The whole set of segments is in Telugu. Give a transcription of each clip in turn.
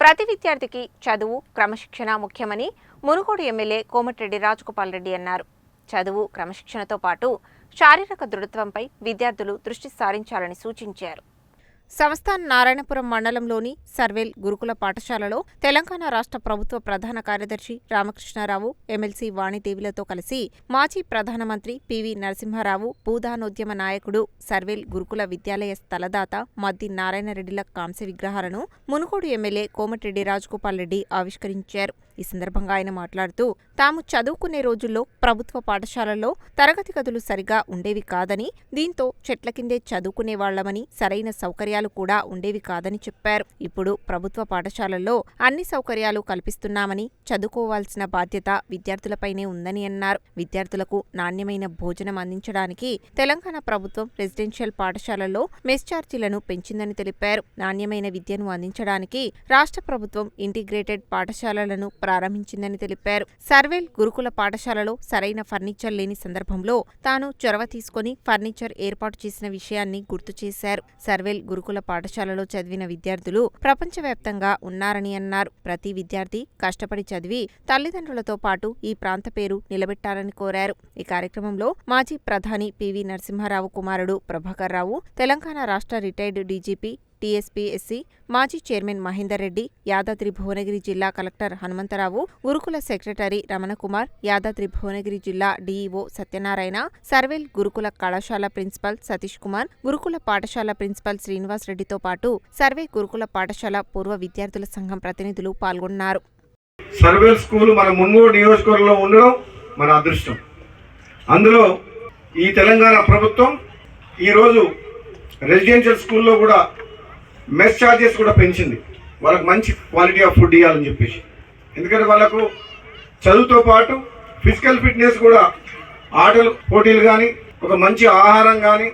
ప్రతి విద్యార్థికి చదువు క్రమశిక్షణ ముఖ్యమని మునుగోడు ఎమ్మెల్యే కోమటిరెడ్డి రాజగోపాల్ రెడ్డి అన్నారు. చదువు క్రమశిక్షణతో పాటు శారీరక దృఢత్వంపై విద్యార్థులు దృష్టి సారించాలని సూచించారు. సంస్థాన్ నారాయణపురం మండలంలోని సర్వేల్ గురుకుల పాఠశాలలో తెలంగాణ రాష్ట్ర ప్రభుత్వ ప్రధాన కార్యదర్శి రామకృష్ణారావు ఎమ్మెల్సీ వాణిదేవిలతో కలిసి మాజీ ప్రధానమంత్రి పివి నరసింహారావు భూదానోద్యమ నాయకుడు సర్వేల్ గురుకుల విద్యాలయ స్థలదాత మద్ది నారాయణరెడ్డిల కాంస్య విగ్రహాలను మునుగోడు ఎమ్మెల్యే కోమటిరెడ్డి రాజగోపాల్ రెడ్డి ఆవిష్కరించారు. ఈ సందర్భంగా ఆయన మాట్లాడుతూ తాము చదువుకునే రోజుల్లో ప్రభుత్వ పాఠశాలల్లో తరగతి గదులు సరిగా ఉండేవి కాదని దీంతో చెట్ల కిందే చదువుకునేవాళ్ళమని సరైన సౌకర్యాలు కూడా ఉండేవి కాదని చెప్పారు. ఇప్పుడు ప్రభుత్వ పాఠశాలల్లో అన్ని సౌకర్యాలు కల్పిస్తున్నామని చదువుకోవాల్సిన బాధ్యత విద్యార్థులపైనే ఉందని అన్నారు. విద్యార్థులకు నాణ్యమైన భోజనం అందించడానికి తెలంగాణ ప్రభుత్వం రెసిడెన్షియల్ పాఠశాలల్లో మెస్ ఛార్జీలను పెంచిందని తెలిపారు. నాణ్యమైన విద్యను అందించడానికి రాష్ట్ర ప్రభుత్వం ఇంటిగ్రేటెడ్ పాఠశాలలను ప్రారంభించిందని తెలిపారు. సర్వేల్ గురుకుల పాఠశాలలో సరైన ఫర్నిచర్ లేని సందర్భంలో తాను చొరవ తీసుకుని ఫర్నిచర్ ఏర్పాటు చేసిన విషయాన్ని గుర్తు చేశారు. సర్వేల్ గురుకుల పాఠశాలలో చదివిన విద్యార్థులు ప్రపంచవ్యాప్తంగా ఉన్నారని అన్నారు. ప్రతి విద్యార్థి కష్టపడి చదివి తల్లిదండ్రులతో పాటు ఈ ప్రాంత పేరు నిలబెట్టాలని కోరారు. ఈ కార్యక్రమంలో మాజీ ప్రధాని పివి నరసింహారావు కుమారుడు ప్రభాకర్ రావు తెలంగాణ రాష్ట్ర రిటైర్డ్ డీజీపీ టీఎస్పీఎస్సీ మాజీ చైర్మన్ మహేందర్ రెడ్డి యాదాద్రి భువనగిరి జిల్లా కలెక్టర్ హనుమంతరావు గురుకుల సెక్రటరీ రమణకుమార్ యాదాద్రి భువనగిరి జిల్లా డీఈఓ సత్యనారాయణ సర్వేల్ గురుకుల కళాశాల ప్రిన్సిపల్ సతీష్ కుమార్ గురుకుల పాఠశాల ప్రిన్సిపల్ శ్రీనివాస్ రెడ్డితో పాటు సర్వే గురుకుల పాఠశాల పూర్వ విద్యార్థుల సంఘం ప్రతినిధులు పాల్గొన్నారు. సర్వేల్ స్కూల్ మన మున్గోడు నియోజకవర్గంలో ఉండడం మన అదృష్టం. అందులో ఈ తెలంగాణ ప్రభుత్వం ఈరోజు రెసిడెన్షియల్ స్కూల్లో కూడా మెస్ ఛార్జెస్ కూడా పెంచింది. వాళ్ళకి మంచి క్వాలిటీ ఆఫ్ ఫుడ్ ఇవ్వాలని చెప్పేసి. ఎందుకంటే వాళ్ళకు చదువుతో పాటు ఫిజికల్ ఫిట్నెస్ కూడా ఆటలు పోటీలు కానీ ఒక మంచి ఆహారం కానీ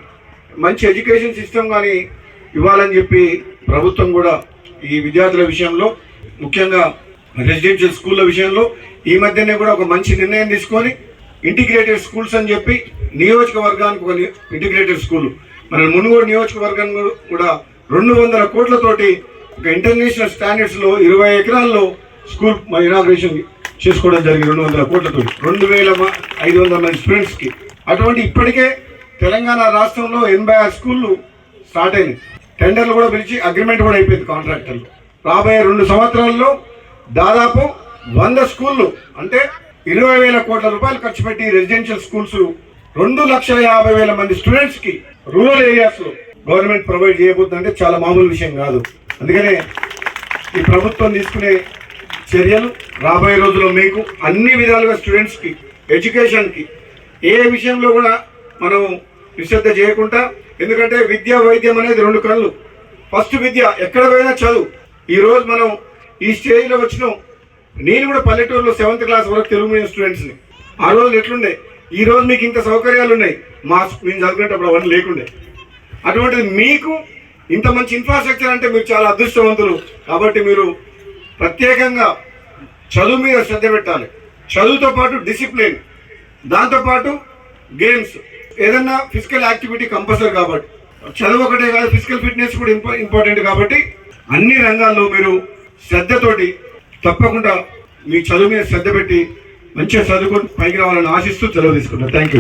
మంచి ఎడ్యుకేషన్ సిస్టమ్ కానీ ఇవ్వాలని చెప్పి ప్రభుత్వం కూడా ఈ విద్యార్థుల విషయంలో ముఖ్యంగా రెసిడెన్షియల్ స్కూళ్ళ విషయంలో ఈ మధ్యనే కూడా ఒక మంచి నిర్ణయం తీసుకొని ఇంటిగ్రేటెడ్ స్కూల్స్ అని చెప్పి నియోజకవర్గానికి ఒక ఇంటిగ్రేటెడ్ స్కూల్. మన మునుగోడు నియోజకవర్గం కూడా రెండు వందల కోట్లతోటి ఒక ఇంటర్నేషనల్ స్టాండర్డ్స్లో ఇరవై ఎకరాల్లో స్కూల్ ఇనాగ్రేషన్ చేసుకోవడం జరిగింది రెండు వందల కోట్లతో రెండు వేల ఐదు వందల మంది స్టూడెంట్స్కి అటువంటి ఇప్పటికే తెలంగాణ రాష్ట్రంలో ఎనభై ఆరు స్కూళ్ళు స్టార్ట్ అయినాయి. టెండర్లు కూడా పిలిచి అగ్రిమెంట్ కూడా అయిపోయింది కాంట్రాక్టర్లు. రాబోయే రెండు సంవత్సరాల్లో దాదాపు వంద స్కూళ్ళు అంటే ఇరవై వేల కోట్ల రూపాయలు ఖర్చు పెట్టి రెసిడెన్షియల్ స్కూల్స్ రెండు లక్షల యాభై వేల మంది స్టూడెంట్స్కి రూరల్ ఏరియాస్లో గవర్నమెంట్ ప్రొవైడ్ చేయబోతుందంటే చాలా మామూలు విషయం కాదు. అందుకనే ఈ ప్రభుత్వం తీసుకునే చర్యలు రాబోయే రోజుల్లో మీకు అన్ని విధాలుగా స్టూడెంట్స్కి ఎడ్యుకేషన్కి ఏ విషయంలో కూడా మనం నిశ్రద్ధ చేయకుండా ఎందుకంటే విద్య వైద్యం అనేది రెండు కళ్ళు. ఫస్ట్ విద్య ఎక్కడ పోయినా చదువు. ఈరోజు మనం ఈ స్టేజ్లో వచ్చినాం. నేను కూడా పల్లెటూరులో సెవెంత్ క్లాస్ వరకు తెలుగు మీడియం స్టూడెంట్స్ని. ఆ రోజులు ఎట్లుండే? ఈ రోజు మీకు ఇంత సౌకర్యాలు ఉన్నాయి మా మేము చదువుకునేటప్పుడు అవన్నీ లేకుండే. అటువంటిది మీకు ఇంత మంచి ఇన్ఫ్రాస్ట్రక్చర్ అంటే మీరు చాలా అదృష్టవంతులు. కాబట్టి మీరు ప్రత్యేకంగా చదువు మీద శ్రద్ధ పెట్టాలి. చదువుతో పాటు డిసిప్లిన్ దాంతోపాటు గేమ్స్ ఏదన్నా ఫిజికల్ యాక్టివిటీ కంపల్సరీ కాబట్టి. చదువు ఒకటే కాదు ఫిజికల్ ఫిట్నెస్ కూడా ఇంపార్టెంట్ కాబట్టి అన్ని రంగాల్లో మీరు శ్రద్ధతోటి తప్పకుండా మీ చదువు మీద శ్రద్ధ పెట్టి మంచిగా చదువుకొని పైకి రావాలని ఆశిస్తూ సెలవు తీసుకుంటాను థ్యాంక్ యూ